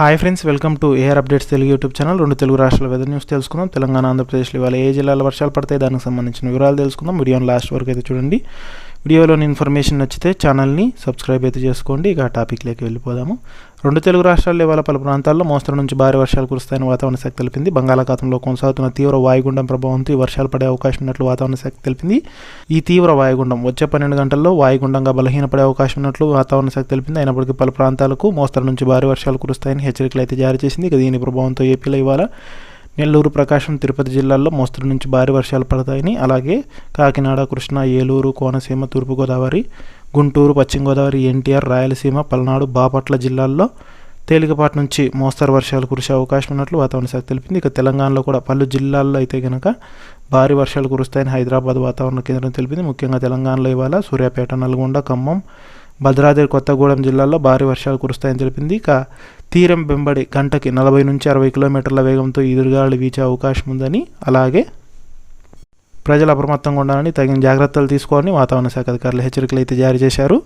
Hi friends welcome to AR updates Telugu YouTube channel రెండు తెలుగు రాష్ట్రాల weather news తెలుసుకుందాం. తెలంగాణ ఆంధ్రప్రదేశ్లో ఇవాళ ఏ జిల్లాలో వర్షాలు పడతాయి దానికి సంబంధించిన వివరాలు తెలుసుకుందాం. వీడియోని లాస్ట్ వరకు అయితే చూడండి. వీడియోలోని ఇన్ఫర్మేషన్ నచ్చితే ఛానల్ని సబ్స్క్రైబ్ అయితే చేసుకోండి. ఇక ఆ టాపిక్లోకి వెళ్ళిపోదాము. రెండు తెలుగు రాష్ట్రాల్లో ఇవాళ పలు ప్రాంతాల్లో మోస్తరు నుంచి భారీ వర్షాలు కురుస్తాయని వాతావరణ శాఖ తెలిపింది. బంగాళాఖాతంలో కొనసాగుతున్న తీవ్ర వాయుగుండం ప్రభావంతో ఈ వర్షాలు పడే అవకాశం ఉన్నట్లు వాతావరణ శాఖ తెలిపింది. ఈ తీవ్ర వాయుగుండం వచ్చే పన్నెండు గంటల్లో వాయుగుండంగా బలహీనపడే అవకాశం ఉన్నట్లు వాతావరణ శాఖ తెలిపింది. అయినప్పటికీ పలు ప్రాంతాలకు మోస్తరు నుంచి భారీ వర్షాలు కురుస్తాయని హెచ్చరికలు అయితే జారీ చేసింది. ఇక దీని ప్రభావంతో ఏపీలో ఇవాళ నెల్లూరు ప్రకాశం తిరుపతి జిల్లాల్లో మోస్తరు నుంచి భారీ వర్షాలు పడతాయని అలాగే కాకినాడ కృష్ణా ఏలూరు కోనసీమ తూర్పుగోదావరి గుంటూరు పశ్చిమ గోదావరి ఎన్టీఆర్ రాయలసీమ పల్నాడు బాపట్ల జిల్లాల్లో తేలికపాటి నుంచి మోస్తరు వర్షాలు కురిసే అవకాశం ఉన్నట్లు వాతావరణ శాఖ తెలిపింది. ఇక తెలంగాణలో కూడా పలు జిల్లాల్లో అయితే కనుక భారీ వర్షాలు కురుస్తాయని హైదరాబాద్ వాతావరణ కేంద్రం తెలిపింది. ముఖ్యంగా తెలంగాణలో ఇవాళ సూర్యాపేట నల్గొండ ఖమ్మం భద్రాద్రి కొత్తగూడెం జిల్లాల్లో భారీ వర్షాలు కురుస్తాయని తెలిపింది. ఇక తీరం వెంబడి గంటకి నలభై నుంచి అరవై కిలోమీటర్ల వేగంతో ఎదురుగాలి వీచే అవకాశం ఉందని అలాగే ప్రజలు అప్రమత్తంగా ఉండాలని తగిన జాగ్రత్తలు తీసుకోవాలని వాతావరణ శాఖ అధికారులు హెచ్చరికలు అయితే జారీ చేశారు.